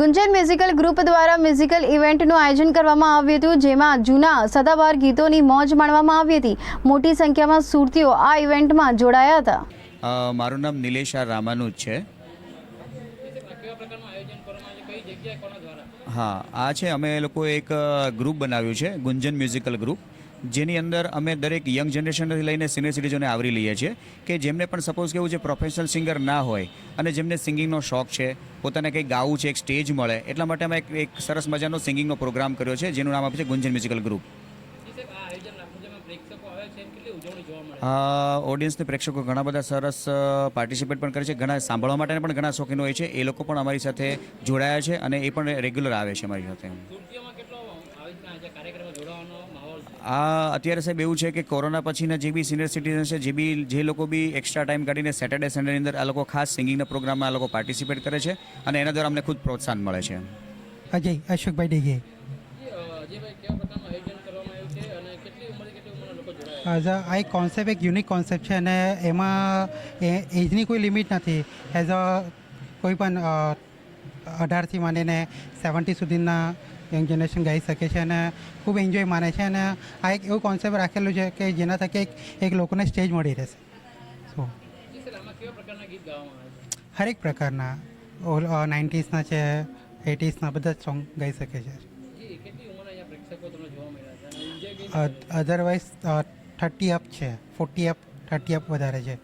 ગુંજન musical group દ્વારા musical ઇવેન્ટનું આયોજન કરવામાં આવ્યું હતું, જેમાં જૂના સદાબહાર ગીતોની મોજ માણવામાં આવી હતી. મોટી સંખ્યામાં સુરતીઓ આ ઇવેન્ટમાં જોડાયા હતા. મારું નામ નિલેશ આર રામાનુજ છે. હા, આ છે, અમે લોકો એક ગ્રુપ બનાવ્યું છે, ગુંજન મ્યુઝિકલ ગ્રુપ. જેની અંદર અમે દરેક યંગ જનરેશનથી લઈને સિનિયર સિટીઝનને આવરી લઈએ છીએ કે જેમને પણ સપોઝ કેવું છે પ્રોફેશનલ સિંગર ના હોય અને જેમને સિંગિંગનો શોખ છે પોતાને કંઈક ગાવું છે એક સ્ટેજ મળે એટલા માટે અમે એક એક સરસ મજાનો સિંગિંગનો પ્રોગ્રામ કર્યો છે જેનું નામ આપ્યું છે ગુંજન મ્યુઝિકલ ગ્રુપ ઓડિયન્સને પ્રેક્ષકો ઘણા બધા સરસ પાર્ટિસિપેટ પણ કરે છે ઘણા સાંભળવા માટે પણ ઘણા શોખીન હોય છે એ લોકો પણ અમારી સાથે જોડાયા છે અને એ પણ રેગ્યુલર આવે છે અમારી સાથે. આ અત્યારે સાહેબ એવું છે કે કોરોના પછીના જે બી સિનિયર સિટીઝન છે જે બી જે લોકો બી એક્સ્ટ્રા ટાઈમ કાઢીને સેટરડે સન્ડેની અંદર આ લોકો ખાસ સિંગિંગના પ્રોગ્રામમાં આ લોકો પાર્ટિસિપેટ કરે છે અને એના દ્વારા અમને ખુદ પ્રોત્સાહન મળે છે. અજય અશોકભાઈ ડીગે એઝ અ આ એક કોન્સેપ્ટ એક યુનિક કોન્સેપ્ટ છે અને એમાં એ એજની કોઈ લિમિટ નથી. એઝ અ કોઈ પણ અઢારથી માંડીને સેવન્ટી સુધીના યંગ જનરેશન ગાઈ શકે છે અને ખૂબ એન્જોય માને છે અને આ એક એવું કોન્સેપ્ટ રાખેલું છે કે જેના થકી એક એક લોકોને સ્ટેજ મળી રહેશે. સો હરેક પ્રકારના. નાઇન્ટીઝના છે એટીસના બધા જ સોંગ ગાઈ શકે છે. અધરવાઇઝ થર્ટી અપ છે, ફોર્ટી અપ, થર્ટી અપ વધારે છે.